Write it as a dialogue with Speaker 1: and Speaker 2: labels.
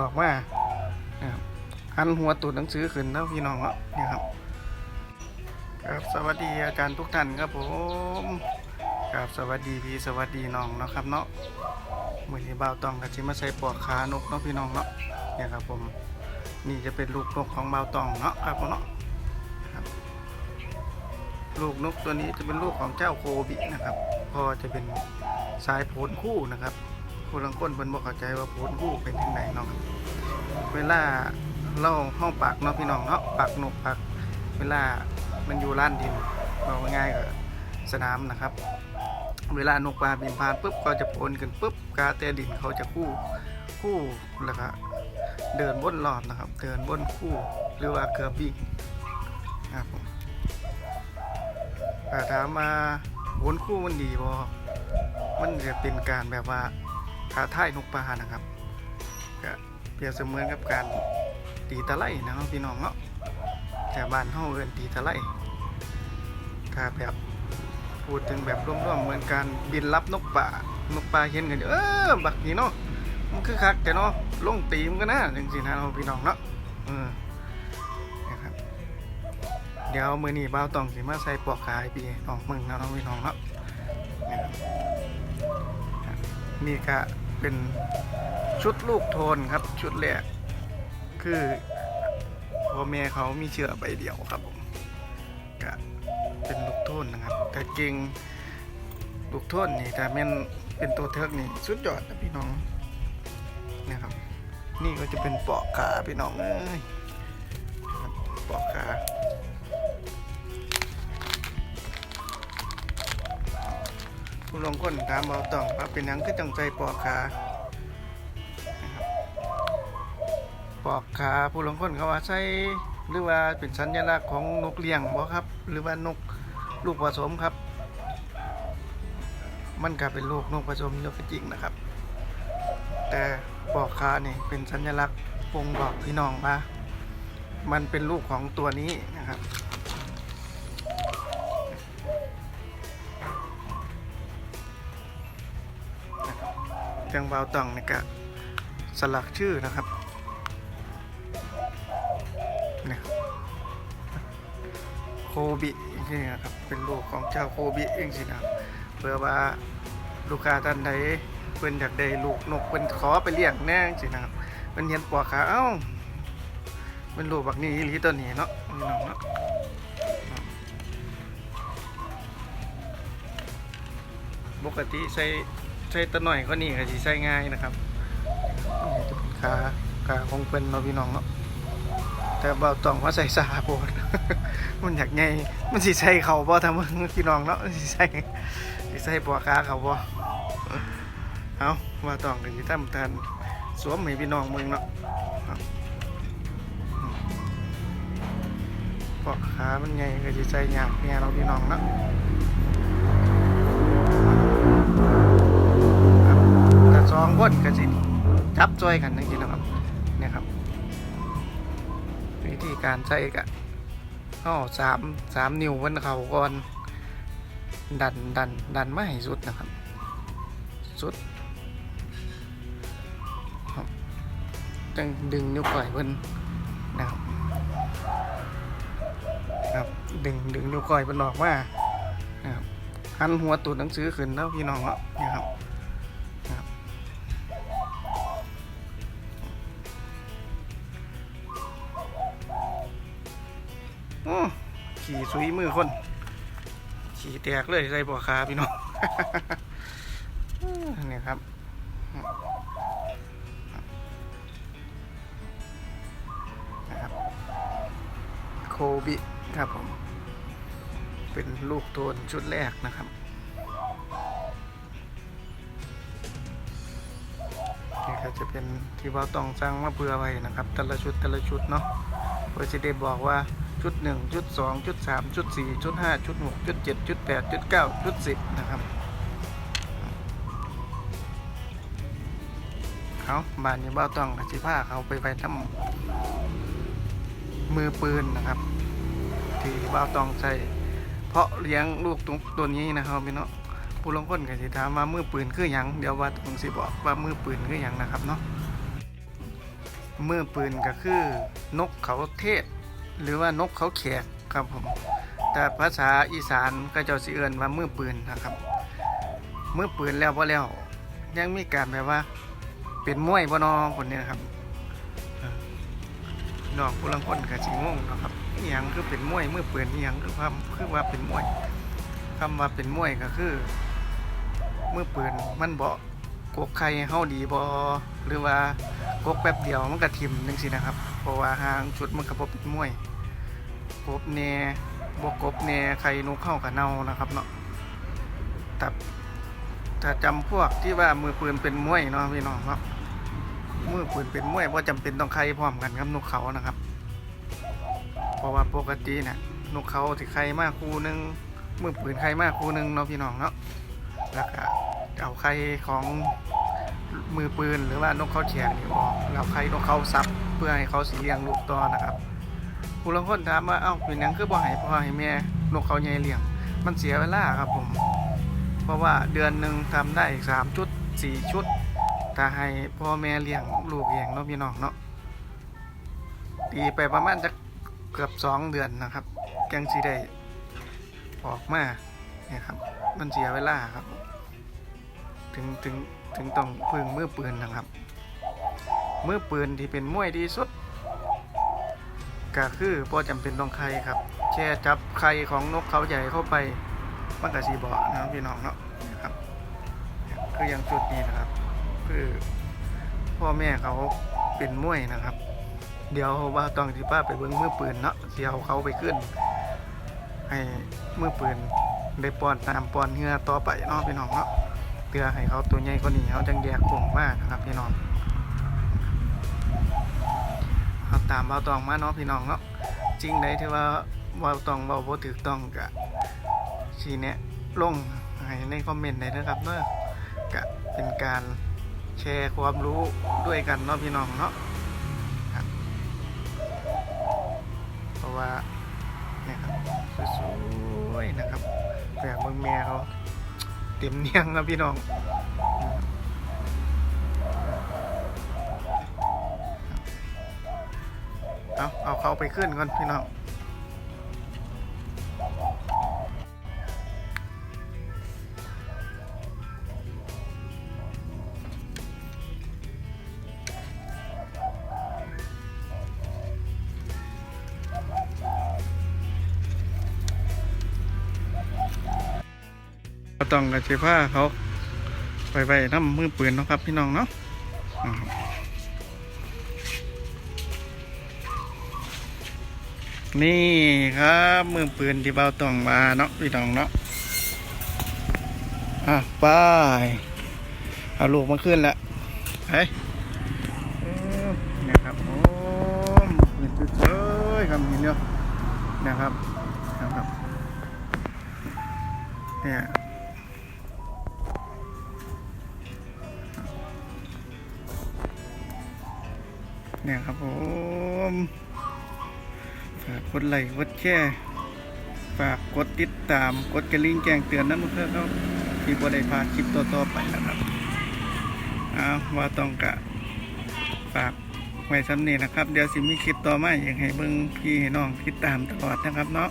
Speaker 1: ออกมานะครับหันหัวตูดหนังสือขึ้นแล้วพี่น้องเนาะนี่ครับ ครับสวัสดีอาจารย์ทุกท่านครับผมครับสวัสดีพี่สวัสดีน้องนะครับเนาะมือนี้บ่าวตองกับจิมาใส่ปลอกขานกเนาะพี่น้องเนาะเนี่ยครับผมนี่จะเป็นลูกนกของบ่าวตองเนาะครับผมเนาะลูกนกตัวนี้จะเป็นลูกของเจ้าโคบินะครับพอจะเป็นสายโผลคู่นะครับ คนลังคนเพิ่นบอกเข้าใจว่าโผลคู่เป็นยังไงเนาะเวลาเราห้องปักเนาะพี่น้องเนาะปักนกปัก เวลามันอยู่ล้านดินบอกง่ายๆก็สนามนะครับ เวลานกปลาบินผ่านปุ๊บก็จะโผล่ขึ้นปุ๊บกาแต่ดินเขาจะคู่คู่แล้วก็เดินบนรอบนะครับ เดินบนคู่หรือว่าเกือบวิ่งครับผมถามมาบนคู่มันดีบ่มันจะเป็นการแบบว่า ท้าทายนกปลานะครับก็เปรียบเสมือนกับการตีตะไลนะครับพี่น้องเนาะแต่บ้านเฮาเอิ้นตีตะไลถ้าแบบพูดถึงแบบร่วมๆเหมือนการบินรับนกป่านกป่าเห็นกันอยู่เออบักนี่เนาะมันคือคักแต่เนาะลงตีมกันนะจังซี่นะพี่น้องเนาะเออนะครับเดี๋ยวมือนี้บ่าวต้องสิมาใส่ปลอกขาให้พี่น้องมึงนะน้องพี่น้องเนาะ นะครับนี่ก็เป็นชุดลูกโทนครับชุดแรกคือพ่อแม่เขามีเชื้อใบเดียวครับผมก็เป็นลูกโทนนะครับแต่เก่งลูกโทนนี่แต่แม่นเป็นตัวเทิกนี่สุดยอดนะพี่น้องนะครับ นี่ก็จะเป็นปอกขาพี่น้องเอ้ยครับปอกขา ผู้ลงคนถามเบาต้องว่าเป็นหยังคือจังใจปอกขาปอกขาผู้ลงคนเขาว่าใช่หรือว่าเป็นสัญลักษณ์ของนกเลี้ยงบ่ครับ หรือว่านกลูกผสมครับ มันก็เป็นลูกนกผสมเยอะก็จริงนะครับ แต่ปอกขานี่เป็นสัญลักษณ์บ่งบอกพี่น้องว่ามันเป็นลูกของตัวนี้นะครับ จังเบาต่องนี่ก็สลักชื่อนะครับเนี่ยโคบินี่นะครับเป็นลูกของเจ้าโคบิเองสินะเพื่อว่าลูกค้าท่านใดเพิ่นอยากได้ลูกนกเพิ่นขอไปเลี้ยงแน่สินะครับเพิ่นเห็นปอกขาเอ้าเป็นลูกบักนี้อีหลีตัวนี้เนาะพี่น้องเนาะปกติใส่ ใส่ตัวหน่อยก็นี่ก็สิใส่ง่ายนะครับนี่จะเป็นขาขาของเพิ่นเนาะพี่น้องเนาะแต่เบาต้องว่าใส่สาโพดมันอยากไงมันสิใส่เขาบ่ทำมึงพี่น้องเนาะสิใส่สิใส่ปัวขาเขาบ่เอาว่าต้องกันสิทำทานสวมให้พี่น้องมึงเนาะปอกขามันไงก็สิใส่ยากเนี่ยเราพี่น้องเนาะ จับจ้อยกันจังซี่นะครับเนี่ยครับ วิธีการใส่กะอ๋อสามสามนิ้วบนเขาก่อน ดันดันดันไม่ให้สุดนะครับ สุดจังดึงนิ้วก้อยเพิ่นนะครับครับดึงดึงนิ้วก้อยเพิ่นออกมานะครับหันหัวตูดหนังสือขึ้นแล้วพี่น้องเนาะนะครับ ขี่สุยมือคน ขี่แตกเลยใส่ปอคาพี่น้องเนี่ยครับนะครับโคบิครับผม เป็นลูกโทนชุดแรกนะครับนี่ก็จะเป็นที่เราต้องสร้างมาเพื่อไว้นะครับ แต่ละชุดแต่ละชุดเนาะเพื่อจะได้บอกว่า ชุดหนึ่งชุดสองชุดสามชุดสี่ชุดห้าชุดหกชุดเจ็ดชุดแปดชุดเก้าชุดสิบนะครับเขาบานนี้เบ้าต้องกับสิผ้าเขาไปไปทำมือปืนนะครับ ที่เบ้าต้องใส่เพราะเลี้ยงลูกตัวตัวนี้นะครับพี่เนาะผู้ลงคนกับสิถามว่ามือปืนคือหยังเดี๋ยวว่าต้องสิบอกว่ามือปืนคือหยังนะครับเนาะมือปืนก็คือนกเขาเทศ หรือว่านกเขาแขกครับผม แต่ภาษาอีสานก็จ้าสิเอิ้นว่ามือปืนนะครับ มือปืนแล้วพอแล้ว ยังมีการแบบว่า เป็นมวยบ่นอคนเนี้ครับเออน้องผู้ลังคนก็สิงงนะครับอหยังคือเป็นมวยมือปืนอหยังคือความคือว่าเป็นมวยคำว่าเป็นมวยก็คือมือปืนมันเบ่กกใครเฮาดีบ่หรือว่ากกแป๊บเดียวมันก็ทิมจังซี่นะครับ เพราะว่าหางชุดมันก็บ่เป็นมวย กบแหน่บวกกบแหน่ไข่นกเข้ากับเน่านะครับเนาะแต่ถ้าจำพวกที่ว่ามือปืนเป็นมวยเนาะพี่น้องเนาะมือปืนเป็นมวยว่าะจำเป็นต้องไข่พร้อมกันกับนกเขานะครับ เพราะว่าปกติเนี่ยนกเขาที่ไข่มากคู่หนึงมือปืนไข่มากคู่หนึงเนาะพี่น้องเนาะแล้วก็เอาไข่ของมือปืนหรือว่านกเขาแฉกนี่ออกแล้วไข่นกเขาซับเพื่อให้เขาสีเลี้ยงลูกต่อนะครับ ผู้ลางคนถามว่าเอ้าเป็นหยังคือบ่ให้พ่อให้แม่นกเขาใหญ่เลี้ยง มันเสียเวลาครับผม เพราะว่าเดือนหนึ่งทำได้สามชุดสี่ชุดถ้าให้พ่อแม่เลี้ยงลูกเลี้ยงเนาะพี่น้องเนาะตีไปประมาณจะเกือบสองเดือนนะครับแกงสีได้ออกมาเนี่ยครับ มันเสียเวลาครับ ถึงถึงถึงต้องพึ่งมือปืนนะครับ มือปืนที่เป็นมวยดีสุด ก็คือพอจำเป็นต้องไข่ครับแค่จับไข่ของนกเขาใหญ่เข้าไปมันก็สีบาะนะพี่น้องเนาะนะครับ คืออย่างจุดนี้นะครับ คือพ่อแม่เขาเป็นมวยนะครับ เดี๋ยวว่าต้องที่ป้าไปเบิ้งมือปืนเนาะเสียวเขาไปขึ้น ให้มือปืนได้ป้อนน้ำป้อนเหงื่อต่อไปเนาะพี่น้องเนาะเพื่อให้เขาตัวใหญ่กว่านี้เขาจังแยกโค้งมากนะครับพี่น้อง เอา ตามเบาตองมาเนาะพี่น้องเนาะจริงไหนที่ว่าเบาตองเบาบ่ถูกต้องกะชีเนี้ยลงให้ในคอมเมนต์ได้นะครับเนาะกะเป็นการแชร์ความรู้ด้วยกันเนาะพี่น้องเนาะเพราะว่าเนี่ยครับสวยๆนะครับแบบเมืองแม่เขาเต็มเนียงครับพี่น้อง เอาเอาเขาไปขึ้นก่อนพี่น้องต้องกระเชผ้าเขาไปไปน้ำมือปืนเนาะครับพี่น้องเนาะ นี่ครับมือปืนที่เบาตองมาเนาะพี่น้องเนาะอะไปเอาลูกมาขึ้นล้วเฮ้ยเนี่ยครับโอ้มือปืนเอ้ยคำนี้เนาะนะครับนะครับเนี่ยเนี่ยครับผม กดไลค์กดแชร์ฝากกดติดตามกดกระลิ่งแจ้งเตือนนะเพื่อนๆเขาที่บ่ได้พาคลิปต่อๆไปนะครับเอาว่าต้องกะฝากไว้สำเนีนะครับ เดี๋ยวสิมีคลิปต่อมาอย่างให้เบิ่งพี่ให้น้องติดตามตลอดนะครับเนาะ